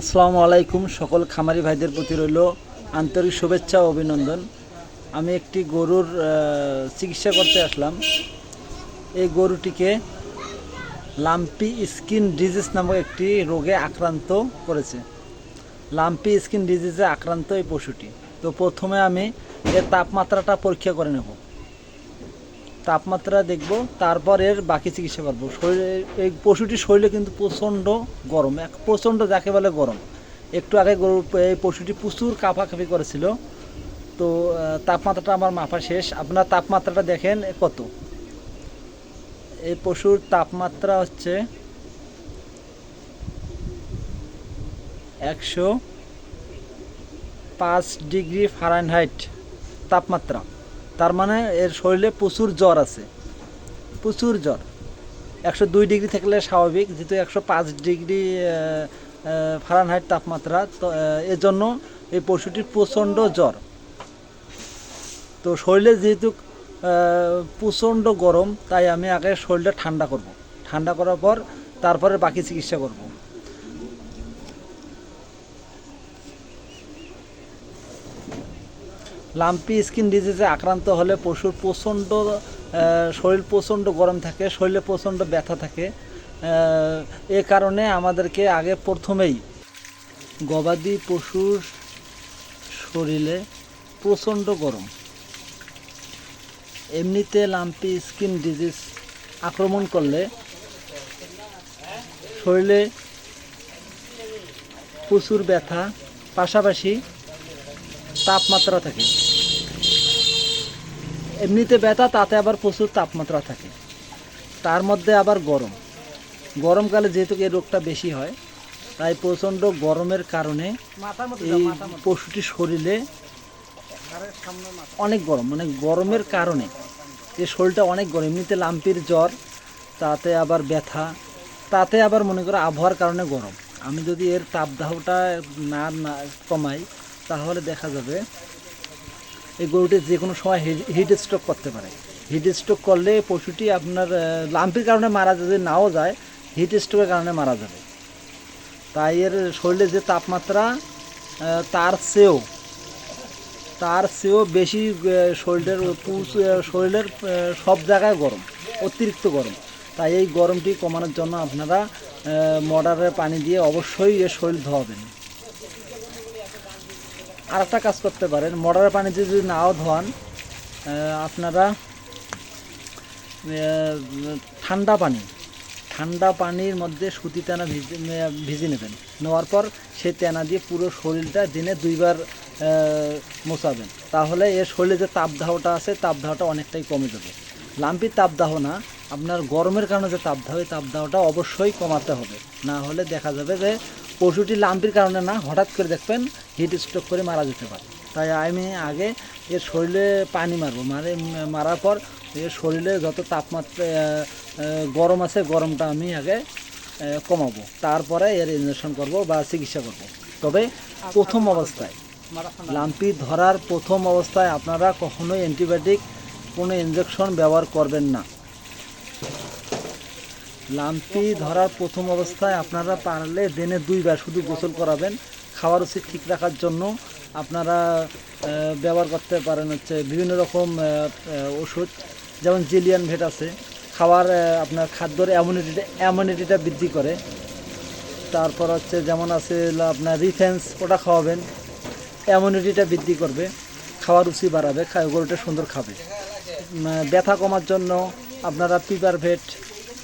আসসালামু আলাইকুম সকল খামারি ভাইদের প্রতি রইল আন্তরিক শুভেচ্ছা ও অভিনন্দন। আমি একটি গরুর চিকিৎসা করতে আসলাম। এই গরুটিকে লাম্পি স্কিন ডিজিজ নামক একটি রোগে আক্রান্ত করেছে। লাম্পি স্কিন ডিজিজে আক্রান্ত এই পশুটি। তো প্রথমে আমি এর তাপমাত্রাটা পরীক্ষা করে নেব। তাপমাত্রা দেখব, তারপর এর বাকি চিকিৎসা করব। শরীরে, এই পশুটির শরীরে কিন্তু প্রচণ্ড গরম, এক প্রচণ্ড যাকে বলে গরম। একটু আগে গরু, এই পশুটি প্রচুর কাঁপাকাঁপি করেছিল। তো তাপমাত্রাটা আমার মাপা শেষ। আপনার তাপমাত্রাটা দেখেন কত? এই পশুর তাপমাত্রা হচ্ছে একশো পাঁচ ডিগ্রি ফারেনহাইট তাপমাত্রা। তার মানে এর শরীরে প্রচুর জ্বর আছে। প্রচুর জ্বর। একশো দুই ডিগ্রি থাকলে স্বাভাবিক যেহেতু একশো পাঁচ ডিগ্রি ফারেনহাইট তাপমাত্রা তো আহ, এর জন্য এই পশুটির প্রচণ্ড জ্বর। তো শরীরে যেহেতু প্রচণ্ড গরম তাই আমি আগে শরীরটা ঠান্ডা করব। ঠান্ডা করার পর তারপরে বাকি চিকিৎসা করব। লাম্পি স্কিন ডিজিজে আক্রান্ত হলে পশুর প্রচণ্ড শরীর প্রচণ্ড গরম থাকে, শরীরে প্রচণ্ড ব্যথা থাকে। এ কারণে আমাদেরকে আগে প্রথমেই গবাদি পশুর শরীরে প্রচণ্ড গরম। এমনিতে লাম্পি স্কিন ডিজিজ আক্রমণ করলে শরীরে প্রচুর ব্যথা, পাশাপাশি তাপমাত্রা থাকে। এমনিতে ব্যথা তাতে আবার প্রচুর তাপমাত্রা থাকে। তার মধ্যে আবার গরম। গরমকালে যেহেতু এই রোগটা বেশি হয় তাই প্রচণ্ড গরমের কারণে এই পশুটির শরীরে অনেক গরম মানে গরমের কারণে। এই শরীরটা অনেক গরম এমনিতে লাম্পির জ্বর তাতে আবার ব্যথা তাতে আবার মনে করো আবহাওয়ার কারণে গরম। আমি যদি এর তাপদাহটা না না কমাই তাহলে দেখা যাবে এই গরুটি যে কোনো সময় হিট স্ট্রোক করতে পারে। হিট স্ট্রোক করলে পশুটি আপনার লাম্পির কারণে মারা যদি নাও যায় হিট স্ট্রোকের কারণে মারা যাবে। তাই এর শরীরে যে তাপমাত্রা তার চেয়েও তার চেয়েও বেশি শরীরের শরীরের সব জায়গায় গরম, অতিরিক্ত গরম। তাই এই গরমটি কমানোর জন্য আপনারা মডারের পানি দিয়ে অবশ্যই এর শরীর ধোয়াবেন। আর একটা কাজ করতে পারেন। মডারের পানি যদি নাও ধোয়ান আপনারা ঠান্ডা পানি, ঠান্ডা পানির মধ্যে সুতি তেনা ভিজে ভিজে নেবেন। নেওয়ার পর সেই তেনা দিয়ে পুরো শরীরটা দিনে দুইবার মোছাবেন। তাহলে এর শরীরে যে তাপদাহটা আছে, তাপদাহটা অনেকটাই কমে যাবে। লাম্পির তাপদাহ না, আপনার গরমের কারণে যে তাপদাহ, এই তাপদাহটা অবশ্যই কমাতে হবে। না হলে দেখা যাবে যে পশুটি লাম্পির কারণে না, হঠাৎ করে দেখবেন হিট স্ট্রোক করে মারা যেতে পারে। তাই আমি আগে এর শরীরে পানি মারবো। মারে, মারার পর এর শরীরে যত তাপমাত্রা গরম আছে, গরমটা আমি আগে কমাবো। তারপরে এর ইঞ্জেকশন করব বা চিকিৎসা করব। তবে প্রথম অবস্থায়, লাম্পি ধরার প্রথম অবস্থায় আপনারা কখনোই অ্যান্টিবায়োটিক কোনো ইঞ্জেকশন ব্যবহার করবেন না। লাম্পি ধরার প্রথম অবস্থায় আপনারা পারলে দিনে দুইবার শুধু গোসল করাবেন। খাওয়ার উচিত ঠিক রাখার জন্য আপনারা ব্যবহার করতে পারেন হচ্ছে বিভিন্ন রকম ওষুধ, যেমন জিলিয়ান ভেট আছে। খাওয়ার আপনার খাদ্যর অ্যামিউনিটিটা অ্যামিউনিটিটা বৃদ্ধি করে। তারপর হচ্ছে যেমন আছে আপনার রিফেন্স ওটা খাওয়াবেন। অ্যামিউনিটিটা বৃদ্ধি করবে, খাওয়ার রুচি বাড়াবে গরুটা সুন্দর খাবে। ব্যথা কমার জন্য আপনারা পিপার ভেট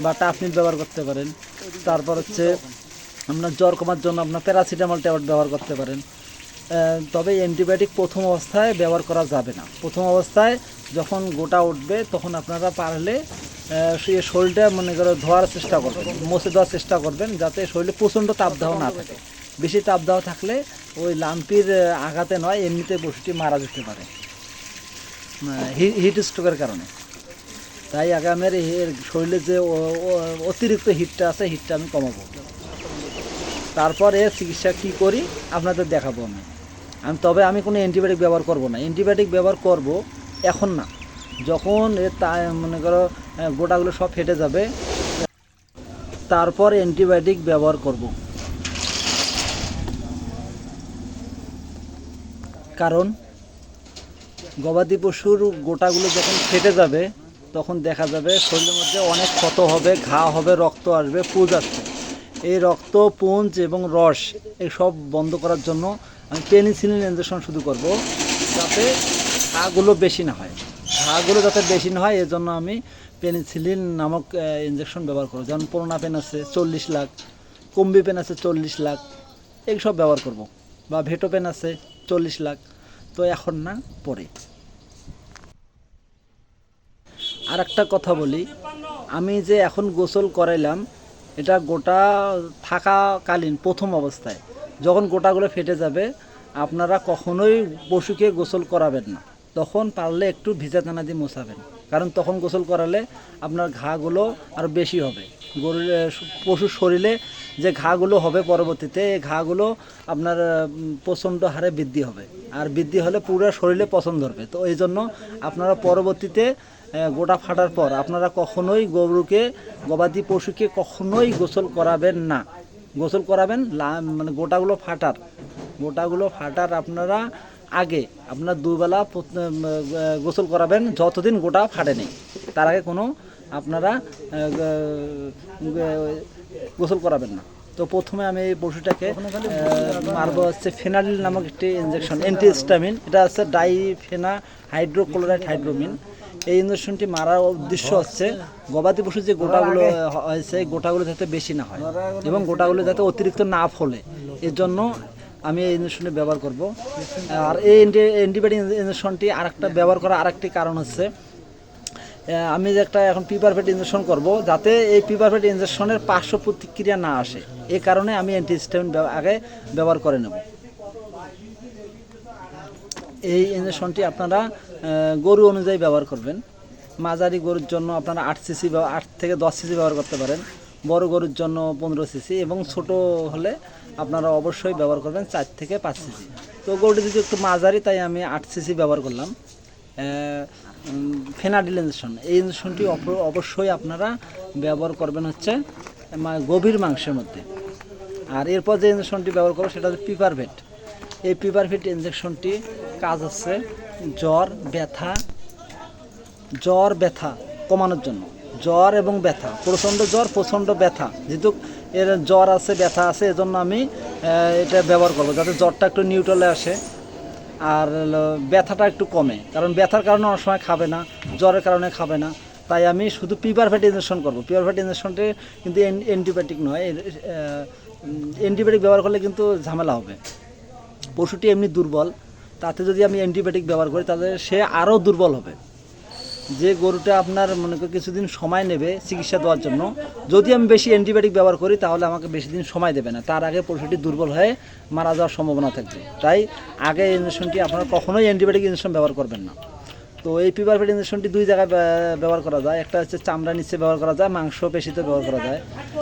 বা টাফনিল ব্যবহার করতে পারেন। তারপর হচ্ছে আপনার জ্বর কমার জন্য আপনার প্যারাসিটামল ট্যাবলেট ব্যবহার করতে পারেন। তবে অ্যান্টিবায়োটিক প্রথম অবস্থায় ব্যবহার করা যাবে না। প্রথম অবস্থায় যখন গোটা উঠবে তখন আপনারা পারলে আহ, সে শরীরটা মনে করো ধোয়ার চেষ্টা করবেন মুছে দেওয়ার চেষ্টা করবেন যাতে শরীরে প্রচণ্ড তাপদাহ না থাকে। বেশি তাপদাহ থাকলে ওই লাম্পির আঘাতে নয় এমনিতে পশুটি মারা যেতে পারে। হিট স্ট্রোকের কারণে। তাই আগামের এর শরীরে যে অতিরিক্ত হিটটা আছে, হিটটা আমি কমাবো। তারপর এর চিকিৎসা কী করি, আপনাদের দেখাবো আমি। আমি, তবে আমি কোনো অ্যান্টিবায়োটিক ব্যবহার করব না। অ্যান্টিবায়োটিক ব্যবহার করব এখন না। যখন এর তা, মনে করো গোটাগুলো সব ফেটে যাবে, তারপর অ্যান্টিবায়োটিক ব্যবহার করব। কারণ গবাদি পশুর গোটাগুলো যখন ফেটে যাবে তখন দেখা যাবে শরীরের মধ্যে অনেক ক্ষত হবে, ঘা হবে, রক্ত আসবে, পুঁজ আসবে। এই রক্ত, পুঞ্জ এবং রস এসব বন্ধ করার জন্য আমি পেনিসিলিন ইঞ্জেকশন শুধু করব যাতে ঘাগুলো বেশি না হয়। ঘাগুলো যাতে বেশি না হয়, এজন্য আমি পেনিসিলিন নামক ইঞ্জেকশন ব্যবহার করব। যেমন পুরোনা পেন আছে চল্লিশ লাখ, কম্বি পেন আছে চল্লিশ লাখ, এইসব ব্যবহার করব। বা ভেটো পেন আছে চল্লিশ লাখ, তো এখন না পরে। আর একটা কথা বলি। আমি যে এখন গোসল করাইলাম, এটা গোটা থাকাকালীন প্রথম অবস্থায়। যখন গোটাগুলো ফেটে যাবে, আপনারা কখনোই পশুকে গোসল করাবেন না। তখন পারলে একটু ভিজা দানা দিয়ে মোছাবেন। কারণ তখন গোসল করালে আপনার ঘাগুলো আরও বেশি হবে। গরুর পশুর শরীরে যে ঘাগুলো হবে পরবর্তীতে এই ঘাগুলো আপনার প্রচণ্ড হারে বৃদ্ধি হবে। আর বৃদ্ধি হলে পুরো শরীরে পছন্দ ধরবে। তো এই জন্য আপনারা পরবর্তীতে গোটা ফাটার পর আপনারা কখনোই গরুকে, গবাদি পশুকে কখনোই গোসল করাবেন না। গোসল করাবেন মানে গোটাগুলো ফাটার। গোটাগুলো ফাটার আপনারা আগে, আপনার দুবেলা গোসল করাবেন, যতদিন গোটা ফাটেনি তার আগে কোনো আপনারা গোসল করাবেন না। তো প্রথমে আমি এই পশুটাকে মারবো হচ্ছে ফেনালিল নামক একটি ইঞ্জেকশন অ্যান্টিহিস্টামিন এটা হচ্ছে ডাইফেনা হাইড্রোক্লোরাইড হাইড্রোমিন এই ইঞ্জেকশনটি মারার উদ্দেশ্য হচ্ছে গবাদি পশুর যে গোটাগুলো হয়েছে গোটাগুলো যাতে বেশি না হয় এবং গোটাগুলো যাতে অতিরিক্ত না ফলে। এর জন্য আমি এই ইঞ্জেকশনটি ব্যবহার করব। আর এই অ্যান্টিবায়োটিক ইঞ্জেকশনটি আরেকটা ব্যবহার করার আরেকটি কারণ হচ্ছে আমি যে একটা এখন পিপারফেট ইঞ্জেকশন করব যাতে এই পিপারফেট ইঞ্জেকশনের পার্শ্ব প্রতিক্রিয়া না আসে। এই কারণে আমি অ্যান্টিহিস্টামিন আগে ব্যবহার করে নেব। এই ইঞ্জেকশনটি আপনারা গরু অনুযায়ী ব্যবহার করবেন। মাঝারি গরুর জন্য আপনারা আট সিসি বা আট থেকে দশ সিসি ব্যবহার করতে পারেন। বড় গরুর জন্য পনেরো সিসি এবং ছোট হলে আপনারা অবশ্যই ব্যবহার করবেন চার থেকে পাঁচ সিসি তো গরুটি যদি একটু মাঝারি, তাই আমি আট সিসি ব্যবহার করলাম। ফেনাডিল ইঞ্জেকশন এই ইঞ্জেকশনটি অবশ্যই আপনারা ব্যবহার করবেন হচ্ছে গভীর মাংসের মধ্যে। আর এরপর যে ইঞ্জেকশনটি ব্যবহার করব, সেটা হচ্ছে পিপারভেট এই পিপারভেট ইঞ্জেকশনটি কাজ হচ্ছে জ্বর, ব্যথা জ্বর, ব্যথা কমানোর জন্য। জ্বর এবং ব্যথা, প্রচণ্ড জ্বর, প্রচণ্ড ব্যথা। যেহেতু এর জ্বর আছে, ব্যথা আছে, এজন্য আমি এটা ব্যবহার করব যাতে জ্বরটা একটু নিউট্রালে আসে। আর ব্যথাটা একটু কমে। কারণ ব্যথার কারণে অনেক সময় খাবে না, জ্বরের কারণে খাবে না। তাই আমি শুধু পিপারভেট ইঞ্জেকশন করব। পিপারভেট ইঞ্জেকশনটি কিন্তু অ্যান্টিবায়োটিক নয় অ্যান্টিবায়োটিক ব্যবহার করলে কিন্তু ঝামেলা হবে। পশুটি এমনি দুর্বল। তাতে যদি আমি অ্যান্টিবায়োটিক ব্যবহার করি, তাহলে সে আরও দুর্বল হবে। যে গরুটা আপনার, মনে করি কিছুদিন সময় নেবে চিকিৎসা দেওয়ার জন্য, যদি আমি বেশি অ্যান্টিবায়োটিক ব্যবহার করি, তাহলে আমাকে বেশি দিন সময় দেবে না। তার আগে পশুটি দুর্বল হয়ে মারা যাওয়ার সম্ভাবনা থাকবে। তাই আগে ইঞ্জেকশনটি আপনারা কখনোই অ্যান্টিবায়োটিক ইঞ্জেকশন ব্যবহার করবেন না। তো এই পিপার পিপারফেট ইঞ্জেকশনটি দুই জায়গায় ব্যবহার করা যায়। একটা হচ্ছে চামড়া নিচে ব্যবহার করা যায়, মাংস পেশিতে ব্যবহার করা যায়।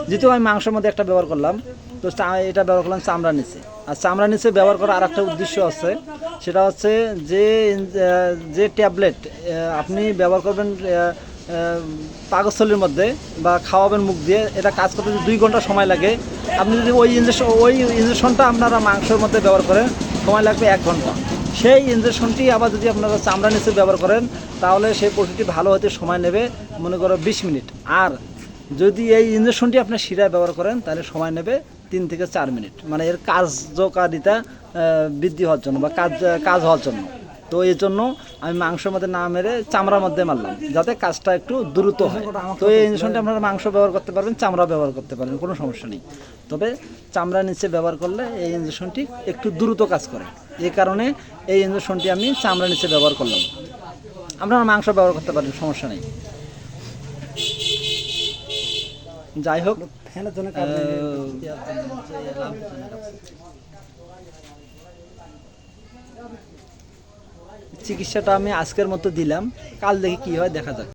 যেহেতু আমি মাংসের মধ্যে একটা ব্যবহার করলাম, তো এটা ব্যবহার করলাম চামড়া নিচে। আর চামড়া নিচে ব্যবহার করার আর একটা উদ্দেশ্য আছে, সেটা হচ্ছে যে যে ট্যাবলেট আপনি ব্যবহার করবেন পাকস্থলীর মধ্যে বা খাওয়াবেন মুখ দিয়ে, এটা কাজ করতে দুই ঘণ্টা সময় লাগে, আপনি যদি ওই ইঞ্জেকশন ওই ইঞ্জেকশনটা আপনারা মাংসের মধ্যে ব্যবহার করেন, সময় লাগবে এক ঘণ্টা। সেই ইঞ্জেকশনটি আবার যদি আপনারা চামড়া নিচে ব্যবহার করেন, তাহলে সেই পশুটি ভালো হতে সময় নেবে, মনে করো বিশ মিনিট। আর যদি এই ইঞ্জেকশনটি আপনার শিরায় ব্যবহার করেন, তাহলে সময় নেবে তিন থেকে চার মিনিট। মানে এর কার্যকারিতা বৃদ্ধি হওয়ার জন্য বা কাজ কাজ হওয়ার জন্য। তো এই জন্য আমি মাংসের মধ্যে না মেরে চামড়ার মধ্যে মারলাম, যাতে কাজটা একটু দ্রুত হয়। তো এই ইঞ্জেকশনটা আপনারা মাংস ব্যবহার করতে পারবেন, চামড়া ব্যবহার করতে পারবেন, কোনো সমস্যা নেই। তবে চামড়া নিচে ব্যবহার করলে এই ইঞ্জেকশনটি একটু দ্রুত কাজ করে। এই কারণে এই ইঞ্জেকশনটি আমি চামড়া নিচে ব্যবহার করলাম। আপনারা মাংস ব্যবহার করতে পারেন সমস্যা নেই। যাই হোক চিকিৎসাটা আমি আজকের মতো দিলাম। কাল দেখি কি হয় দেখা যাক।